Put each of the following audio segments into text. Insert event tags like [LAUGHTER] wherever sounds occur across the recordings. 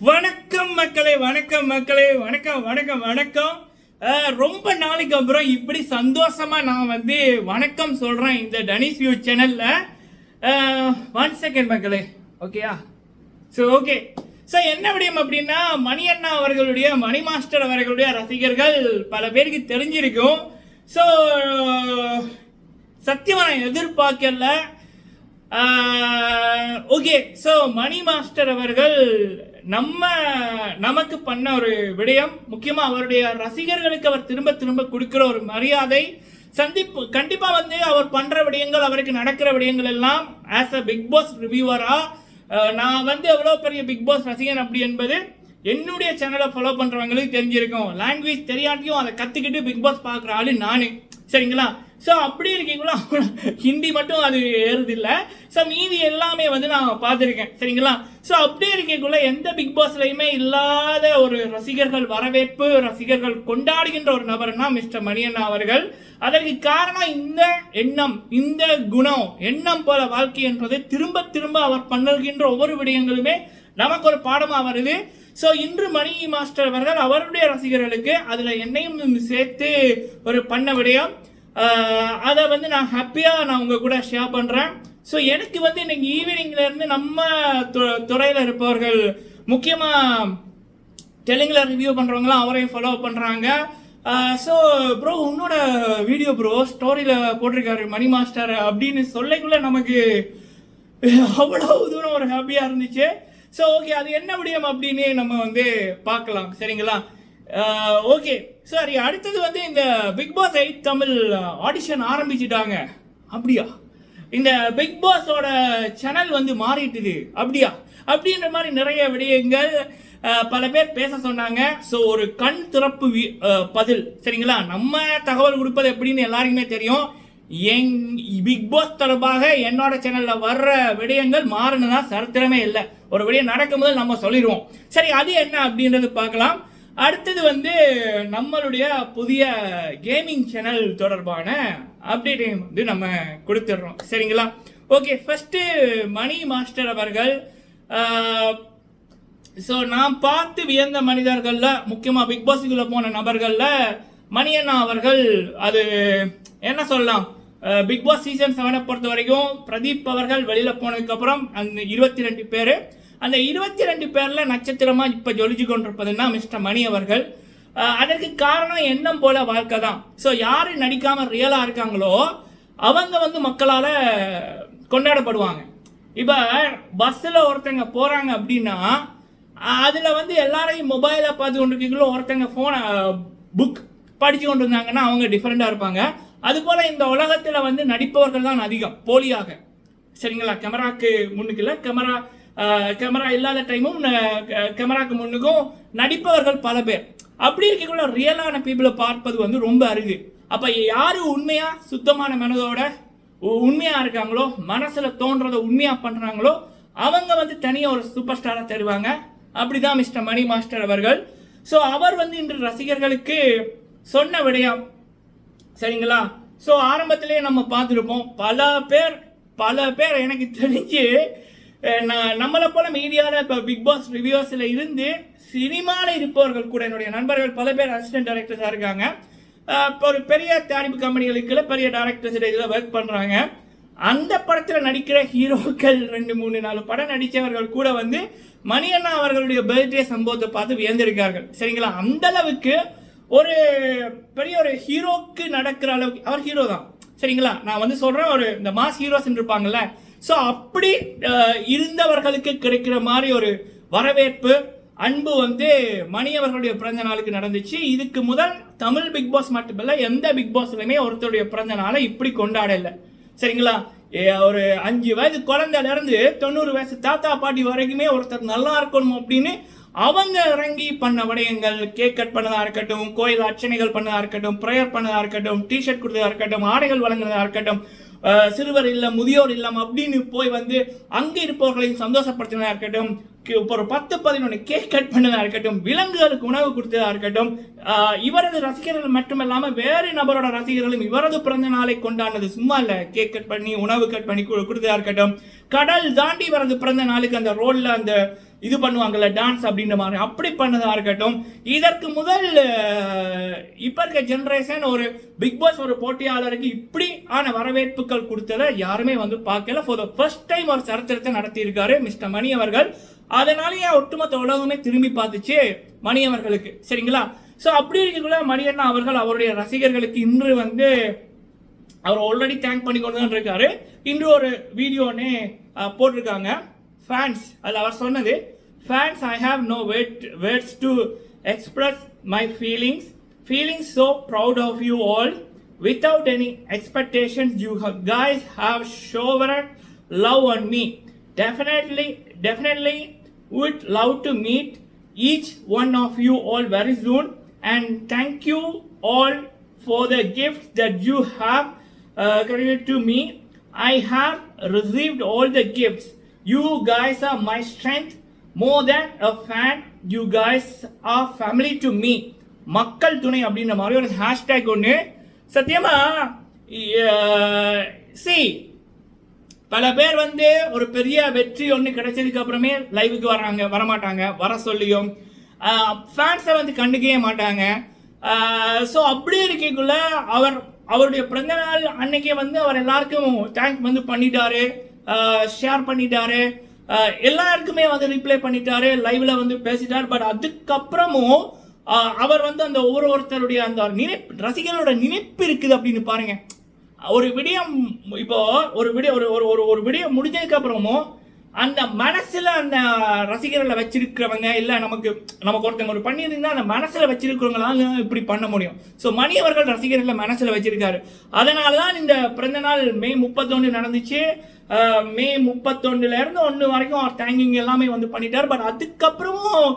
வணக்கம் மக்களே வணக்கம் மக்களே வணக்கம் வணக்கம் வணக்கம். ரொம்ப நாளைக்கு அப்புறம் இப்படி சந்தோஷமா நான் வந்து வணக்கம் சொல்றேன் இந்த டனிஸ் வியூ சேனல்ல ஒன் செகண்ட் மக்களே ஓகேயா ஸோ ஓகே ஸோ என்ன விடயம் அப்படின்னா மணி அண்ணா அவர்களுடைய மணி மாஸ்டர் அவர்களுடைய ரசிகர்கள் பல பேருக்கு தெரிஞ்சிருக்கும். ஸோ சத்தியமா நான் எதிர்பார்க்கல. ஓகே ஸோ மணி மாஸ்டர் அவர்கள் நம்ம நமக்கு பண்ண ஒரு விடயம் முக்கியமாக அவருடைய ரசிகர்களுக்கு அவர் திரும்ப திரும்ப கொடுக்குற ஒரு மரியாதை சந்திப்பு கண்டிப்பாக வந்து அவர் பண்ணுற விடயங்கள் அவருக்கு நடக்கிற விடயங்கள் எல்லாம் ஆஸ் அ பிக் பாஸ் ரிவியூவராக நான் வந்து எவ்வளோ பெரிய பிக் பாஸ் ரசிகன் அப்படி என்பது என்னுடைய சேனலை ஃபாலோ பண்ணுறவங்களுக்கு தெரிஞ்சிருக்கும். லாங்குவேஜ் தெரியாட்டியும் அதை கற்றுக்கிட்டு பிக் பாஸ் பார்க்குற ஆளு நானே. சரிங்களா? ஸோ அப்படி இருக்கீங்களா? ஹிந்தி மட்டும் அது ஏறுதில்லை. ஸோ மீதி எல்லாமே வந்து நான் பார்த்துருக்கேன். சரிங்களா? ஸோ அப்படி இருக்கக்குள்ள எந்த பிக் பாஸ்லையுமே இல்லாத ஒரு ரசிகர்கள் வரவேற்பு ரசிகர்கள் கொண்டாடுகின்ற ஒரு நபர்னா மிஸ்டர் மணியண்ணா அவர்கள். அதற்கு காரணம் இந்த எண்ணம் இந்த குணம் எண்ணம் போல வாழ்க்கை என்பது திரும்ப திரும்ப அவர் பண்ணுகின்ற ஒவ்வொரு விடயங்களுமே நமக்கு ஒரு பாடமாக வருது. ஸோ இன்று மணி மாஸ்டர் அவர்கள் அவருடைய ரசிகர்களுக்கு அதில் என்னையும் சேர்த்து ஒரு பண்ண விடயம். அதை வந்து நான் ஹாப்பியாக நான் உங்கள் கூட ஷேர் பண்ணுறேன் ஸோ எனக்கு வந்து இன்னைக்கு ஈவினிங்லேருந்து நம்ம து- துறையில் இருப்பவர்கள் முக்கியமாக டெலிங்கில் ரிவ்யூ பண்ணுறவங்களாம் அவரையும் ஃபாலோ பண்ணுறாங்க ஸோ ப்ரோ உன்னோட வீடியோ ப்ரோ ஸ்டோரியில் போட்டிருக்காரு மணி மாஸ்டர் அப்படின்னு சொல்லக்குள்ள நமக்கு அவ்வளோ தூரம் ஒரு ஹாப்பியாக இருந்துச்சு. ஸோ ஓகே அது என்ன விடியம் அப்படின்னு நம்ம வந்து பார்க்கலாம். சரிங்களா? ஓகே. சரி அடுத்தது வந்து இந்த big boss eight Tamil audition ஆரம்பிச்சிட்டாங்க. அப்படியா? இந்த பிக் பாஸோட சேனல் வந்து மாறிட்டுது. அப்படியா? அப்படின்ற மாதிரி நிறைய விடயங்கள் பல பேர் பேச சொன்னாங்க. ஸோ ஒரு கண் திறப்பு பதில். சரிங்களா? நம்ம தகவல் கொடுப்பது எப்படின்னு எல்லாருக்குமே தெரியும். எங் பிக் பாஸ் தொடர்பாக என்னோட சேனலில் வர்ற விடயங்கள் மாறணும்னா சரித்திரமே இல்லை. ஒரு விடயம் நடக்கும்போது நம்ம சொல்லிடுவோம். சரி அது என்ன அப்படின்றது பார்க்கலாம். அடுத்தது வந்து நம்மளுடைய புதிய கேமிங் சேனல் தொடர்பான அப்டேட்டையும் வந்து நம்ம கொடுத்துட்றோம். சரிங்களா? ஓகே ஃபஸ்ட்டு மணி மாஸ்டர் அவர்கள் ஸோ நான் பார்த்து வியந்த மனிதர்களில் முக்கியமாக பிக் பாஸுக்குள்ளே போன நபர்களில் மணியண்ணா அவர்கள் அது என்ன சொல்லலாம்? பிக் பாஸ் சீசன் செவனை பொறுத்த வரைக்கும் பிரதீப் அவர்கள் வெளியில் போனதுக்கப்புறம் அந்த இருபத்தி ரெண்டு பேர் அந்த இருபத்தி ரெண்டு பேரில் நட்சத்திரமாக இப்போ ஜொலிச்சு கொண்டிருப்பதுன்னா மிஸ்டர் மணி அவர்கள். அதற்கு காரணம் எண்ணம் போல வாழ்க்கை தான். ஸோ யார் நடிக்காமல் ரியலாக இருக்காங்களோ அவங்க வந்து மக்களால் கொண்டாடப்படுவாங்க. இப்போ பஸ்ஸில் ஒருத்தங்க போகிறாங்க அப்படின்னா அதில் வந்து எல்லாரையும் மொபைலை பார்த்து கொண்டிருக்கீங்களோ ஒருத்தங்க ஃபோனை புக் படிச்சு கொண்டு இருந்தாங்கன்னா அவங்க டிஃப்ரெண்ட்டாக இருப்பாங்க. அதுபோல் இந்த உலகத்தில் வந்து நடிப்பவர்கள் தான் அதிகம் போலியாக. சரிங்களா? கேமராக்கு முன்னுக்கில் கேமரா கேமரா இல்லாத டைமும் கேமராக்கு முன்னுக்கும் நடிப்பவர்கள் பல பேர். அப்படி இருக்கக்குள்ள ரியலான பீப்புளை பார்ப்பது வந்து ரொம்ப அருகு அப்போ யார் உண்மையாக சுத்தமான மனதோட உ- இருக்காங்களோ மனசில் தோன்றதை உண்மையாக பண்ணுறாங்களோ அவங்க வந்து தனியாக ஒரு சூப்பர் ஸ்டாராக தருவாங்க அப்படி தான் மிஸ்டர் மணி மாஸ்டர் அவர்கள். ஸோ அவர் வந்து இன்று ரசிகர்களுக்கு சொன்ன விடயம். சரிங்களா? ஸோ ஆரம்பத்திலே நம்ம பார்த்துருப்போம். பல பேர் பல பேர் எனக்கு தெரிஞ்சு நம்மளை போல மீடியாவில் இப்போ பிக் பாஸ் ரிவ்யூஸில் இருந்து சினிமாவில் இருப்பவர்கள் கூட என்னுடைய நண்பர்கள் பல பேர் அசிஸ்டன்ட் டைரக்டர்ஸாக இருக்காங்க. இப்போ ஒரு பெரிய தயாரிப்பு கம்பெனிகளுக்குள்ள பெரிய டேரக்டர்ஸ் இதில் ஒர்க் பண்ணுறாங்க அந்த படத்தில் நடிக்கிற ஹீரோக்கள் ரெண்டு மூணு நாலு படம் நடித்தவர்கள் கூட வந்து மணியண்ணா அவர்களுடைய பர்த்டே சம்பவத்தை பார்த்து வியந்திருக்கார்கள். சரிங்களா? அந்த அளவுக்கு ஒரு பெரிய ஒரு ஹீரோக்கு நடக்கிற அளவுக்கு அவர் ஹீரோ தான். சரிங்களா? நான் வந்து சொல்கிறேன் ஒரு இந்த மாஸ் ஹீரோஸ் இருப்பாங்கல்ல ஸோ அப்படி இருந்தவர்களுக்கு கிடைக்கிற மாதிரி ஒரு வரவேற்பு அன்பு வந்து மணி அவர்களுடைய பிறந்த நாளுக்கு நடந்துச்சு. இதுக்கு முதல் தமிழ் பிக் பாஸ் மட்டுமல்ல எந்த பிக் பாஸ்லையுமே ஒருத்தருடைய பிறந்த நாளை இப்படி கொண்டாடல. சரிங்களா? ஏ, ஒரு அஞ்சு வயது குழந்தையில இருந்து தொண்ணூறு வயசு தாத்தா பாட்டி வரைக்குமே ஒருத்தர் நல்லா இருக்கணும் அப்படின்னு அவங்க இறங்கி பண்ண விடயங்கள் கேக் கட் பண்ணதா இருக்கட்டும் கோயில் அர்ச்சனைகள் பண்ணதா இருக்கட்டும் ப்ரேயர் பண்ணதா இருக்கட்டும் டிஷர்ட் கொடுத்ததா இருக்கட்டும் ஆடைகள் வழங்குறதா இருக்கட்டும் சிறுவர் இல்லம் முதியோர் இல்லம் அப்படின்னு போய் வந்து அங்கே இருப்பவர்களையும் சந்தோஷப்படுத்தினதாக இருக்கட்டும் ஒரு பத்து பதினொன்று கேக் கட் பண்ணதா இருக்கட்டும் விலங்குகளுக்கு உணவு கொடுத்ததா இருக்கட்டும் ஆஹ் இவரது ரசிகர்கள் மட்டுமல்லாம வேறு நபரோட ரசிகர்களும் இவரது பிறந்த நாளை கொண்டாடினது சும்மா இல்லை கேக் கட் பண்ணி உணவு கட் பண்ணி கு- கொடுத்ததா இருக்கட்டும் கடல் தாண்டி இவரது பிறந்த நாளுக்கு அந்த ரோல்ல அந்த இது பண்ணுவாங்கல்ல டான்ஸ் அப்படின்ற மாதிரி. அப்படி பண்ணதாக இருக்கட்டும் இதற்கு முதல் இப்போ இருக்க ஜென்ரேஷன் ஒரு பிக் பாஸ் ஒரு போட்டியாளருக்கு இப்படி ஆன வரவேற்புகள் கொடுத்ததை யாருமே வந்து பார்க்கல. ஃபார் த ஃபர்ஸ்ட் டைம் ஒரு சரித்திரத்தை நடத்தியிருக்காரு மிஸ்டர் மணி அவர்கள். அதனாலேயே ஒட்டுமொத்த உலகமே திரும்பி பார்த்துச்சு மணி அவர்களுக்கு. சரிங்களா? ஸோ அப்படி இருக்கக்குள்ள மணியண்ணா அவர்கள் அவருடைய ரசிகர்களுக்கு இன்று வந்து அவர் ஆல்ரெடி தேங்க் பண்ணி கொண்டு தான் இருக்காரு. இன்று ஒரு வீடியோனே போட்டிருக்காங்க. ஃபேன்ஸ் அதில் அவர் சொன்னது fans I have no what words to express my feelings feelings so proud of you all without any expectations you have guys have showered love on me definitely definitely would love to meet each one of you all very soon and thank you all for the gifts that you have uh, credited to me i have received all the gifts You guys are my strength more than a fan you guys are family to me மக்கள் துணை அப்படின்ற மாதிரி ஒரு hashtag ஒன்று சத்தியமா? C பல பேர் வந்து ஒரு பெரிய வெற்றி ஒன்று கிடைச்சதுக்கு அப்புறமே லைவுக்கு வராங்க வரமாட்டாங்க வர சொல்லியும். ஃபேன்ஸை வந்து கண்டுக்கவே மாட்டாங்க. ஸோ அப்படி இருக்கக்குள்ள அவர் அவருடைய பிறந்த நாள் அன்னைக்கே வந்து அவர் எல்லாருக்கும் தேங்க் வந்து பண்ணிட்டாரு. ஷேர் பண்ணிட்டாரு. எல்லாருக்குமே வந்து ரிப்ளை பண்ணிட்டாரு. லைவ்ல வந்து பேசிட்டார். பட் அதுக்கப்புறமும் அவர் வந்து அந்த ஒவ்வொரு ஒருத்தருடைய அந்த நினைப்பு ரசிகர்களோட நினைப்பு இருக்குது அப்படின்னு பாருங்க. ஒரு விடயம் இப்போ ஒரு விடிய ஒரு ஒரு ஒரு ஒரு விடயம் முடிஞ்சதுக்கு அப்புறமும் அந்த மனசுல அந்த ரசிகர்களை வச்சிருக்கிறவங்க இல்ல நமக்கு நமக்கு ஒருத்தங்க ஒரு பண்ணியிருந்தா அந்த மனசுல வச்சிருக்கிறவங்களால இப்படி பண்ண முடியும். ஸோ மணி அவர்கள் ரசிகர்களை மனசுல வச்சிருக்காரு. அதனால தான் இந்த பிறந்த நாள் மே முப்பத்தொன்று நடந்துச்சு. மே முப்பத்தொன்னுல இருந்து ஒன்று வரைக்கும் அவர் தேங்கிங் எல்லாமே வந்து பண்ணிட்டார். பட் அதுக்கப்புறமும்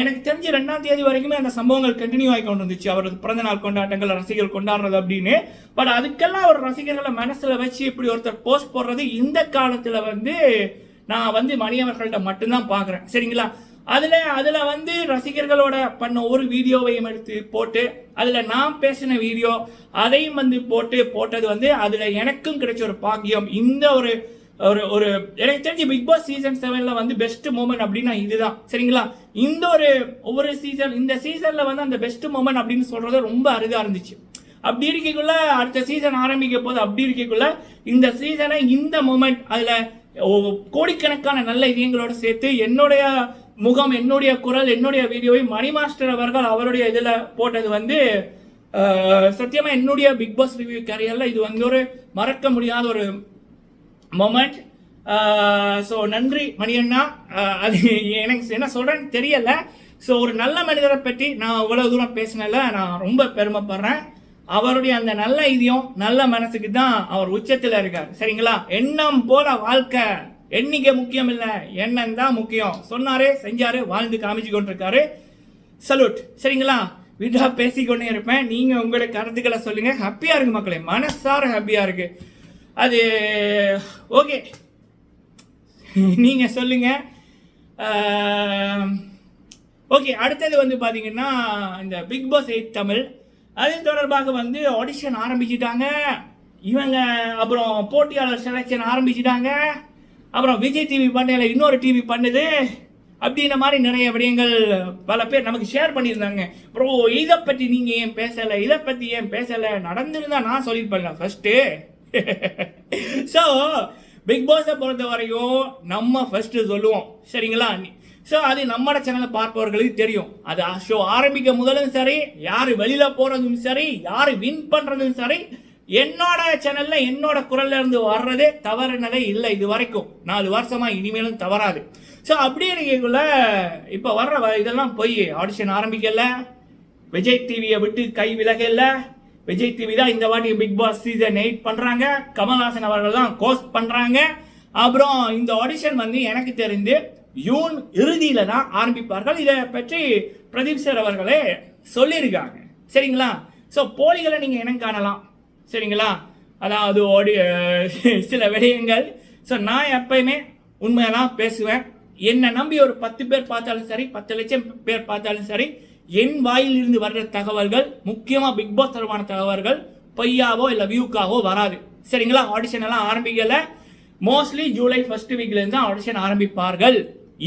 எனக்கு தெரிஞ்சு ரெண்டாம் தேதி வரைக்குமே அந்த சம்பவங்கள் கண்டினியூ ஆகி கொண்டு வந்துச்சு. அவரது பிறந்த நாள் கொண்டாட்டங்கள் ரசிகர்கள் கொண்டாடுறது அப்படின்னு. பட் அதுக்கெல்லாம் அவர் ரசிகர்களை மனசில் வச்சு இப்படி ஒருத்தர் போஸ்ட் போடுறது இந்த காலத்தில் வந்து நான் வந்து மணியவர்கள்ட்ட மட்டும்தான் பார்க்குறேன். சரிங்களா? அதில் அதில் வந்து ரசிகர்களோட பண்ண ஒரு வீடியோவையும் எடுத்து போட்டு அதில் நான் பேசின வீடியோ அதையும் வந்து போட்டு போட்டது வந்து அதில் எனக்கும் கிடைச்ச ஒரு பாக்கியம். இந்த ஒரு ஒரு ஒரு எனக்கு தெரிஞ்சு பிக் பாஸ் சீசன் செவனில் வந்து பெஸ்ட் மூமெண்ட் அப்படின்னா இதுதான். சரிங்களா? இந்த ஒரு ஒவ்வொரு சீசன் இந்த சீசனில் வந்து அந்த பெஸ்ட் மூமெண்ட் அப்படின்னு சொல்கிறது ரொம்ப அரிதாக இருந்துச்சு. அப்படி இருக்கக்குள்ள அடுத்த சீசன் ஆரம்பிக்க போது அப்படி இருக்கக்குள்ள இந்த சீசனை இந்த மூமெண்ட் அதில் கோடிக்கணக்கான நல்ல இதயங்களோடு சேர்த்து என்னுடைய முகம் என்னுடைய குரல் என்னுடைய வீடியோவை மணி மாஸ்டர் அவர்கள் அவருடைய இதில் போட்டது வந்து சத்தியமாக என்னுடைய பிக் பாஸ் ரிவ்யூ கேரியரில் இது வந்து ஒரு மறக்க முடியாத ஒரு மொமெண்ட் ஸோ நன்றி மணியண்ணா. அது எனக்கு என்ன சொல்கிறேன்னு தெரியல. ஸோ ஒரு நல்ல மனிதரை பற்றி நான் இவ்வளோ தூரம் பேசினதில் நான் ரொம்ப பெருமைப்படுறேன். அவருடைய அந்த நல்ல இதையும் நல்ல மனசுக்கு தான் அவர் உச்சத்தில் இருக்கார். சரிங்களா? எண்ணம் போல வாழ்க்கை. எண்ணிக்கை முக்கியம் இல்லை. எண்ணம் தான் முக்கியம். சொன்னாரே செஞ்சாரு வாழ்ந்து காமிச்சு கொண்டிருக்காரு. சல்யூட் சரிங்களா? விடா பேசிக்கொண்டே இருப்பேன். நீங்கள் உங்களோட கருத்துக்களை சொல்லுங்கள் ஹாப்பியாக இருக்கு மக்களே. மனசார ஹாப்பியாக இருக்கு. அது ஓகே நீங்கள் சொல்லுங்கள் ஓகே அடுத்தது வந்து பார்த்தீங்கன்னா இந்த பிக் பாஸ் எயிட் தமிழ். அது தொடர்பாக வந்து ஆடிஷன் ஆரம்பிச்சிட்டாங்க. இவங்க அப்புறம் போட்டியாளர் செலெக்ஷன் ஆரம்பிச்சிட்டாங்க. அப்புறம் விஜய் டிவி பண்ணையில் இன்னொரு டிவி பண்ணுது. அப்படின்ற மாதிரி நிறைய விடயங்கள் பல பேர் நமக்கு ஷேர் பண்ணியிருந்தாங்க. ப்ரோ இதை பற்றி நீங்கள் ஏன் பேசலை? இதை பற்றி ஏன் பேசலை? நடந்திருந்தா நான் சொல்லியிருப்பேன் ஃபஸ்ட்டு ஸோ [LAUGHS] பிக் பாஸை பொறுத்த வரையும் நம்ம ஃபஸ்ட்டு சொல்லுவோம். சரிங்களா? ஸோ அது நம்மட சேனலை பார்ப்பவர்களுக்கு தெரியும். அது ஷோ ஆரம்பிக்க முதலும் சரி யார் வெளியில் போகிறதும் சரி யார் வின் பண்ணுறதும் சரி என்னோட சேனல்ல என்னோட குரல்ல இருந்து வர்றதே தவறுனதே இல்லை இது வரைக்கும் நாலு வருஷமா இனிமேலும் தவறாது. ஸோ அப்படி இருக்கக்குள்ள இப்போ வர்ற வ- இதெல்லாம் போய் ஆடிஷன் ஆரம்பிக்கல. விஜய் டிவியை விட்டு கை விலகல. விஜய் டிவி தான் இந்த வாட்டி பிக் பாஸ் சீசன் எயிட் பண்றாங்க. கமல்ஹாசன் அவர்கள் தான் கோஸ்ட் பண்றாங்க. அப்புறம் இந்த ஆடிஷன் வந்து எனக்கு தெரிந்து ஜூன் இறுதியில தான் ஆரம்பிப்பார்கள். இதை பற்றி பிரதீப் சார் அவர்களே சொல்லியிருக்காங்க. சரிங்களா? ஸோ போலிகளை நீங்க இனம் காணலாம். சரிங்களா? அதாவது ஓடி சில விடயங்கள். ஸோ நான் எப்பயுமே உண்மையெல்லாம் பேசுவேன். என்னை நம்பி ஒரு பத்து பேர் பார்த்தாலும் சரி பத்து லட்சம் பேர் பார்த்தாலும் சரி என் வாயிலிருந்து வர்ற தகவல்கள் முக்கியமாக பிக் பாஸ் தொடர்பான தகவல்கள் பொய்யாவோ இல்லை வியூக்காவோ வராது. சரிங்களா? ஆடிஷன் எல்லாம் ஆரம்பிக்கலை. மோஸ்ட்லி ஜூலை ஃபர்ஸ்ட் வீக்லேருந்து தான் ஆடிஷன் ஆரம்பிப்பார்கள்.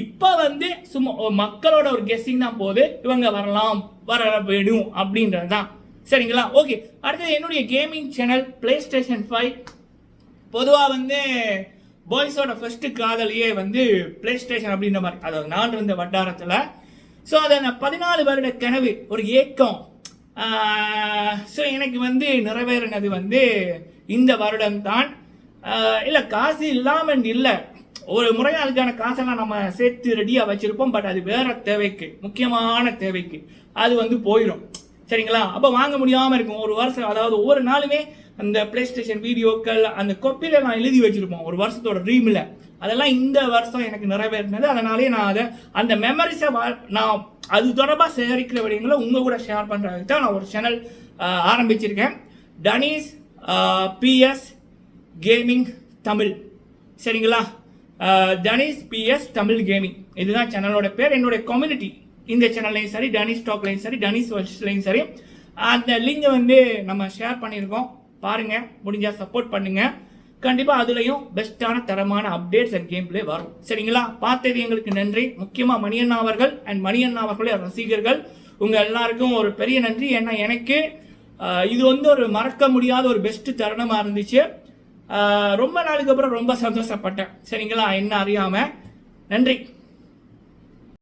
இப்போ வந்து சும்மா மக்களோட ஒரு கெஸ்ஸிங் தான் போது இவங்க வரலாம் வர வேணும் அப்படின்றது தான். சரிங்களா? ஓகே அடுத்தது என்னுடைய gaming channel PlayStation five பொதுவாக வந்து பாய்ஸோட ஃபஸ்ட்டு காதலியே வந்து பிளே ஸ்டேஷன் அப்படின்ற மாதிரி அதாவது நான் இருந்த வட்டாரத்தில். ஸோ அதை நான் பதினாலு வருட கனவு ஒரு ஏக்கம். ஸோ எனக்கு வந்து நிறைவேறினது வந்து இந்த வருடம் தான் இல்லை காசு இல்லாமல் இல்லை. ஒரு முறை அதுக்கான காசெல்லாம் நம்ம சேர்த்து ரெடியாக வச்சுருப்போம் பட் அது வேற தேவைக்கு முக்கியமான தேவைக்கு. அது வந்து போயிடும் சரிங்களா? அப்போ வாங்க முடியாமல் இருக்கும். ஒரு வருஷம் அதாவது ஒவ்வொரு நாளுமே அந்த பிளே ஸ்டேஷன் வீடியோக்கள் அந்த கொப்பியில் நான் எழுதி வச்சுருப்போம். ஒரு வருஷத்தோட ட்ரீமில் அதெல்லாம் இந்த வருஷம் எனக்கு நிறைவேறினது. அதனாலே நான் அதை அந்த மெமரிஸை நான் அது தொடர்பாக சேகரிக்கிற விடயங்களை உங்கள் கூட ஷேர் பண்ணுறதுக்கு தான் நான் ஒரு சேனல் ஆரம்பிச்சிருக்கேன். Tanish PS gaming Tamil. சரிங்களா? தனிஷ் பிஎஸ் தமிழ் கேமிங் இதுதான் சேனலோட பேர். என்னுடைய கம்யூனிட்டி இந்த சேனல்லையும் சரி டனிஷ் ஸ்டாக்லையும் சரி டனிஷ் வர்ஸ்லையும் சரி அந்த லிங்கை வந்து நம்ம ஷேர் பண்ணியிருக்கோம். பாருங்கள் முடிஞ்சால் சப்போர்ட் பண்ணுங்கள் கண்டிப்பாக அதுலேயும் பெஸ்ட்டான தரமான அப்டேட்ஸ் அண்ட் கேம் பிளே வரும். சரிங்களா? பார்த்தது எங்களுக்கு நன்றி. முக்கியமாக மணியண்ணா அவர்கள் அண்ட் மணியண்ணா அவர்களுடைய ரசிகர்கள் உங்கள் எல்லாருக்கும் ஒரு பெரிய நன்றி. ஏன்னா எனக்கு இது வந்து ஒரு மறக்க முடியாத ஒரு பெஸ்ட் தருணமாக இருந்துச்சு. ரொம்ப நாளுக்கு அப்புறம் ரொம்ப சந்தோஷப்பட்டேன். சரிங்களா? என்ன அறியாமல் நன்றி.